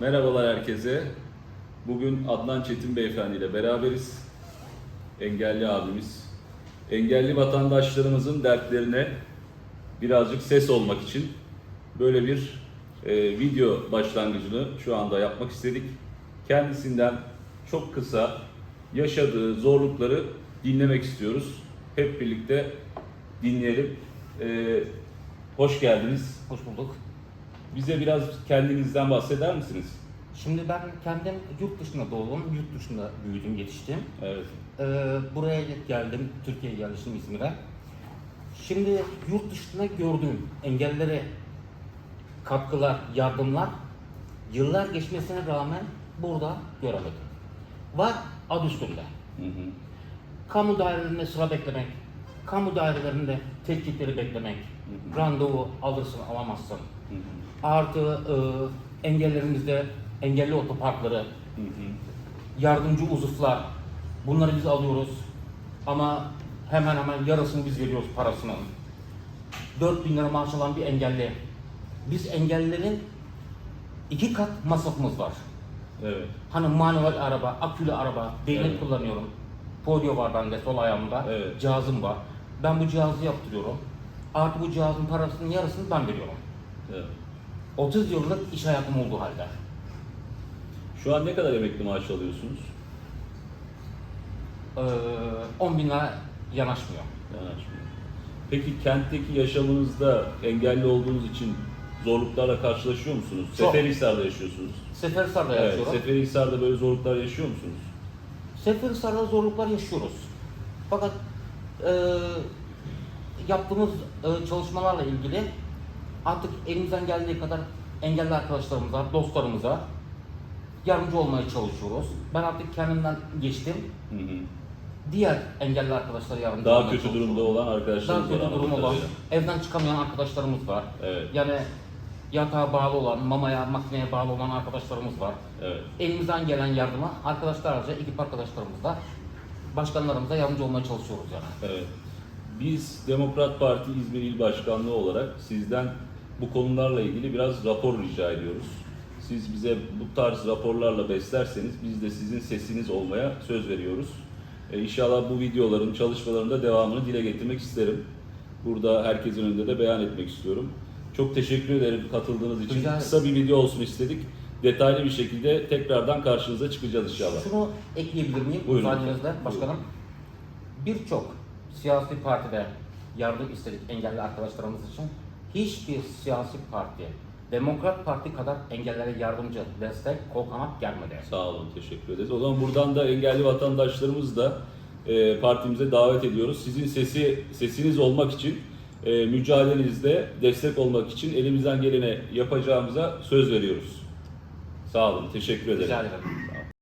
Merhabalar herkese. Bugün Adnan Çetin Beyefendi ile beraberiz. Engelli abimiz. Engelli vatandaşlarımızın dertlerine birazcık ses olmak için böyle bir e, video başlangıcını şu anda yapmak istedik. Kendisinden çok kısa yaşadığı zorlukları dinlemek istiyoruz. Hep birlikte dinleyelim. E, hoş geldiniz. Hoş bulduk. Bize biraz kendinizden bahseder misiniz? Şimdi ben kendim yurt dışında doğdum, yurt dışında büyüdüm, yetiştim. Evet. Ee, buraya geldim, Türkiye'ye yerleştim İzmir'e. Şimdi yurt dışında gördüğüm engellilere katkılar, yardımlar yıllar geçmesine rağmen burada göremedim. Var adı üstünde. Hı hı. Kamu dairelerinde sıra beklemek, kamu dairelerinde tetkikleri beklemek, hı. randevu alırsın alamazsın. Hı hı. Artı e, engellerimizde engelli otoparkları, Hı hı. yardımcı uzuflar bunları biz alıyoruz ama hemen hemen yarısını biz veriyoruz parasının. 4000 lira maaş alan bir engelli. Biz engellilerin iki kat masrafımız var. Evet. Hani manuel araba, akülü araba, değnek Evet. kullanıyorum. Polio var bende sol ayağımda. Evet. Cihazım var. Ben bu cihazı yaptırıyorum. Artı bu cihazın parasının yarısını ben veriyorum. evet. 30 yıllık iş hayatım olduğu halde. Şu an ne kadar emekli maaş alıyorsunuz? Ee, 10 bin lira yanaşmıyor. Yani açmıyor. Peki kentteki yaşamınızda engelli olduğunuz için zorluklarla karşılaşıyor musunuz? Çok. Seferihisar'da yaşıyorsunuz. Seferisar'da Evet, yaşıyorum. Seferihisar'da böyle zorluklar yaşıyor musunuz? Seferisar'da zorluklar yaşıyoruz. Fakat e, yaptığımız e, çalışmalarla ilgili artık elimizden geldiği kadar engelli arkadaşlarımıza, dostlarımıza yardımcı olmaya çalışıyoruz. Ben artık kendimden geçtim. Hı hı. Diğer engelli arkadaşlara yardımcı Daha olmaya kötü çalışıyorum. durumda olan arkadaşlarımız Daha kötü var durum olan, evden çıkamayan arkadaşlarımız var. Evet. Yani yatağa bağlı olan, mamaya, makineye bağlı olan arkadaşlarımız var. Evet. Elimizden gelen yardıma arkadaşlarca, ekip arkadaşlarımızla, başkanlarımıza yardımcı olmaya çalışıyoruz yani. Evet. Biz Demokrat Parti İzmir İl Başkanlığı olarak sizden bu konularla ilgili biraz rapor rica ediyoruz. Siz bize bu tarz raporlarla beslerseniz biz de sizin sesiniz olmaya söz veriyoruz. E, inşallah bu videoların, çalışmaların da devamını dile getirmek isterim. Burada herkesin önünde de beyan etmek istiyorum. Çok teşekkür ederim katıldığınız için. Ederim. Kısa bir video olsun istedik. Detaylı bir şekilde tekrardan karşınıza çıkacağız inşallah. Şunu ekleyebilir miyim Buyurun. müsaadenizle başkanım? Birçok siyasi partide yardım istedik engelli arkadaşlarımız için. Hiçbir siyasi parti, Demokrat Parti kadar engellilere yardımcı, destek, kol kanat gelmedi. Sağ olun, teşekkür ederiz. O zaman buradan da engelli vatandaşlarımızı da e, partimize davet ediyoruz. Sizin sesi sesiniz olmak için, e, mücadelenizde destek olmak için elimizden geleni yapacağımıza söz veriyoruz. Sağ olun, teşekkür ederim. Rica ederim.